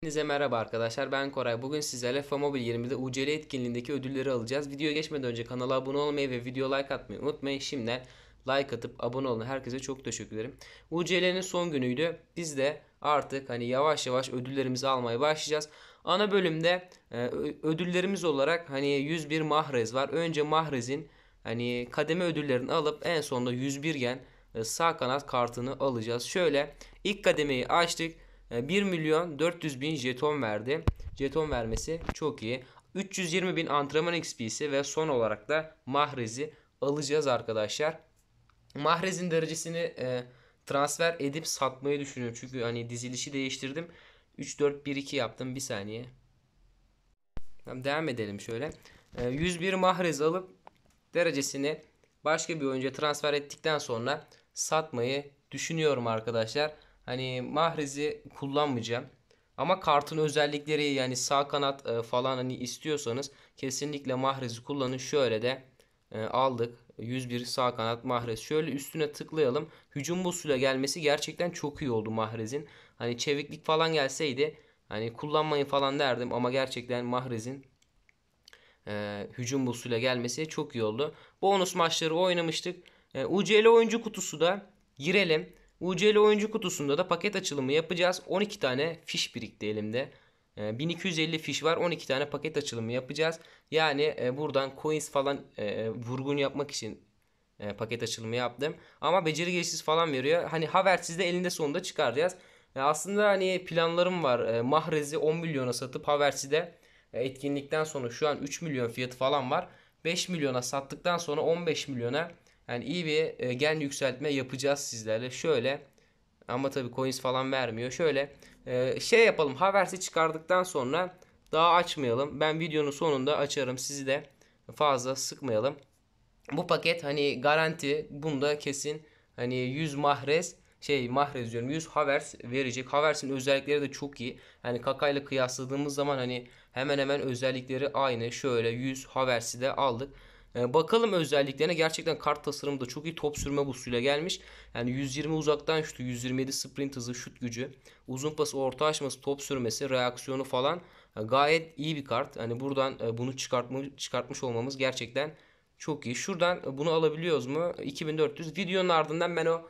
Hepinize merhaba arkadaşlar ben Koray. Bugün sizlerle FAMobil 20'de UCL etkinliğindeki ödülleri alacağız. Videoya geçmeden önce kanala abone olmayı ve video like atmayı unutmayın. Şimdiden like atıp abone olun. Herkese çok teşekkür ederim. UCL'nin son günüydü. Biz de artık hani yavaş yavaş ödüllerimizi almaya başlayacağız. Ana bölümde e, ödüllerimiz olarak hani 101 Mahrez var. Önce Mahrez'in hani kademe ödüllerini alıp en sonunda 101 gen e, sağ kanat kartını alacağız. Şöyle ilk kademeyi açtık. E, 1 milyon 400 bin jeton verdi. Jeton vermesi çok iyi. 320 bin antrenman XP'si ve son olarak da Mahrez'i alacağız arkadaşlar. Mahrez'in derecesini e, transfer edip satmayı düşünüyorum. Çünkü hani dizilişi değiştirdim. 3-4-1-2 yaptım. Bir saniye. Tamam, devam edelim şöyle. E, 101 Mahrez alıp derecesini başka bir oyuncuya transfer ettikten sonra satmayı düşünüyorum arkadaşlar. Hani Mahrez'i kullanmayacağım. Ama kartın özellikleri yani sağ kanat e, falan hani istiyorsanız kesinlikle Mahrez'i kullanın. Şöyle de e, aldık. 101 sağ kanat Mahrez. Şöyle üstüne tıklayalım. Hücum busuyla gelmesi gerçekten çok iyi oldu Mahrez'in. Hani çeviklik falan gelseydi hani kullanmayın falan derdim ama gerçekten Mahrez'in e, hücum busuyla gelmesi çok iyi oldu. Bonus maçları oynamıştık. E, UCL oyuncu kutusu da girelim. UCL oyuncu kutusunda da paket açılımı yapacağız. 12 tane fiş birikti elimde. E, 1250 fiş var. 12 tane paket açılımı yapacağız. Yani e, buradan coins falan e, vurgun yapmak için e, paket açılımı yaptım. Ama beceri geçişsiz falan veriyor. Hani Havertz'i de elinde sonunda çıkaracağız. Aslında hani planlarım var. Mahrez'i 10 milyona satıp Havertz'i de etkinlikten sonra şu an 3 milyon fiyatı falan var. 5 milyona sattıktan sonra 15 milyona yani iyi bir e, gen yükseltme yapacağız sizlerle. Şöyle ama tabii coins falan vermiyor. Şöyle e, şey yapalım. Havertz'i çıkardıktan sonra daha açmayalım. Ben videonun sonunda açarım. Sizi de fazla sıkmayalım. Bu paket hani garanti. Bunda kesin hani 100 mahrez şey mahrez diyorum 100 Havertz verecek. Havertz'in özellikleri de çok iyi. Hani Kaka ile kıyasladığımız zaman hani hemen hemen özellikleri aynı. Şöyle 100 Havertz'i de aldık. Ee, bakalım özelliklerine gerçekten kart tasarımı da çok iyi top sürme busuyla gelmiş. Yani 120 uzaktan şutu, 127 sprint hızı, şut gücü, uzun pası, orta açması, top sürmesi, reaksiyonu falan e, gayet iyi bir kart. Hani buradan e, bunu çıkartma, çıkartmış olmamız gerçekten çok iyi. Şuradan e, bunu alabiliyoruz mu? 2400. Videonun ardından ben o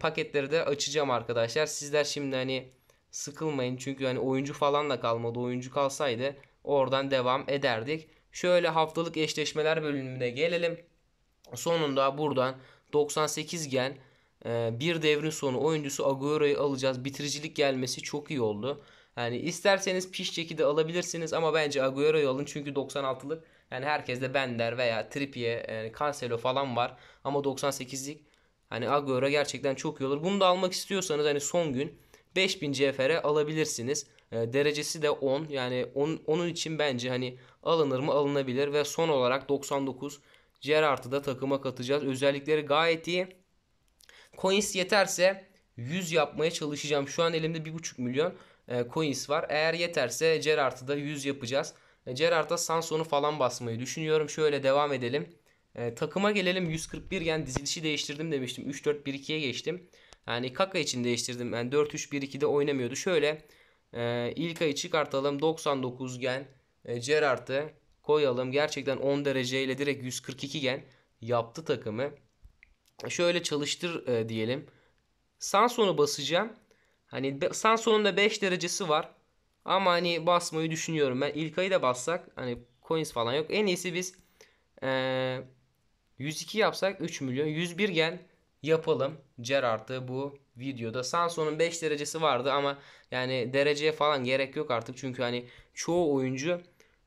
paketleri de açacağım arkadaşlar. Sizler şimdi hani sıkılmayın çünkü hani oyuncu falan da kalmadı. Oyuncu kalsaydı oradan devam ederdik. Şöyle haftalık eşleşmeler bölümüne gelelim. Sonunda buradan 98 gen e, bir devrin sonu oyuncusu Agüero'yu alacağız. Bitiricilik gelmesi çok iyi oldu. Yani isterseniz Piszczek'i de alabilirsiniz ama bence Agüero'yu alın çünkü 96'lık yani herkeste Bender veya Trippier, yani Cancelo falan var ama 98'lik hani Agüero gerçekten çok iyi olur. Bunu da almak istiyorsanız hani son gün 5000 CFR alabilirsiniz. E, derecesi de 10 yani on, onun için bence hani alınır mı alınabilir ve son olarak 99 Gerrard'ı da takıma katacağız. Özellikleri gayet iyi. Coins yeterse 100 yapmaya çalışacağım. Şu an elimde 1.5 milyon e, coins var. Eğer yeterse Gerrard'ı da 100 yapacağız. E, Gerrard'a Sanson'u falan basmayı düşünüyorum. Şöyle devam edelim. E, takıma gelelim. 141 gen dizilişi değiştirdim demiştim. 3-4-1-2'ye geçtim. Yani Kaka için değiştirdim. Yani 4-3-1-2'de oynamıyordu. Şöyle e, ilk ayı çıkartalım. 99 gen e, Gerrard'ı koyalım. Gerçekten 10 dereceyle direkt 142 gen yaptı takımı. Şöyle çalıştır e, diyelim. Sanson'u basacağım. Hani Sanson'un da 5 derecesi var. Ama hani basmayı düşünüyorum. Ben ilk ayı da bassak hani coins falan yok. En iyisi biz e, 102 yapsak 3 milyon. 101 gen yapalım. Gerrard'ı bu videoda. Sanson'un 5 derecesi vardı ama yani dereceye falan gerek yok artık. Çünkü hani çoğu oyuncu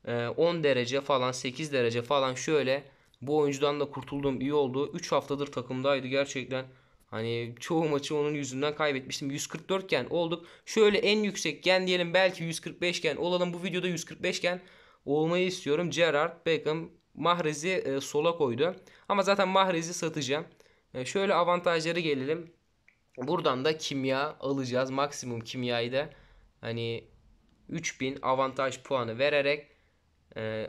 e, 10 derece falan 8 derece falan şöyle bu oyuncudan da kurtulduğum iyi oldu. 3 haftadır takımdaydı gerçekten. Hani çoğu maçı onun yüzünden kaybetmiştim. 144 gen olduk. Şöyle en yüksek gen diyelim belki 145 gen olalım. Bu videoda 145 gen olmayı istiyorum. Gerrard, Beckham, Mahrez'i e, sola koydu. Ama zaten Mahrez'i satacağım. E, şöyle avantajları gelelim. Buradan da kimya alacağız. Maksimum kimyayı da hani 3000 avantaj puanı vererek e,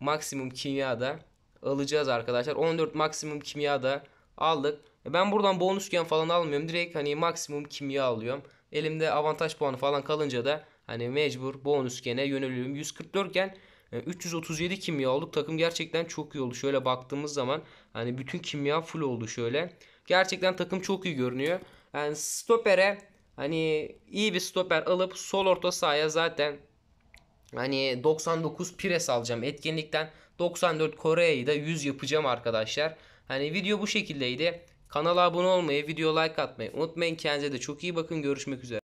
maksimum kimya da alacağız arkadaşlar. 14 maksimum kimya da aldık. E, Ben buradan bonus gen falan almıyorum. Direkt hani maksimum kimya alıyorum. Elimde avantaj puanı falan kalınca da Hani mecbur bonus gene yöneliyorum. 144 iken 337 kimya olduk. Takım gerçekten çok iyi oldu. Şöyle baktığımız zaman hani bütün kimya full oldu şöyle. Gerçekten takım çok iyi görünüyor. Yani stopere hani iyi bir stoper alıp sol orta sahaya zaten hani 99 pres alacağım etkinlikten. 94 Kore'yi da 100 yapacağım arkadaşlar. Hani video bu şekildeydi. Kanala abone olmayı, video like atmayı unutmayın. Kendinize de çok iyi bakın. Görüşmek üzere.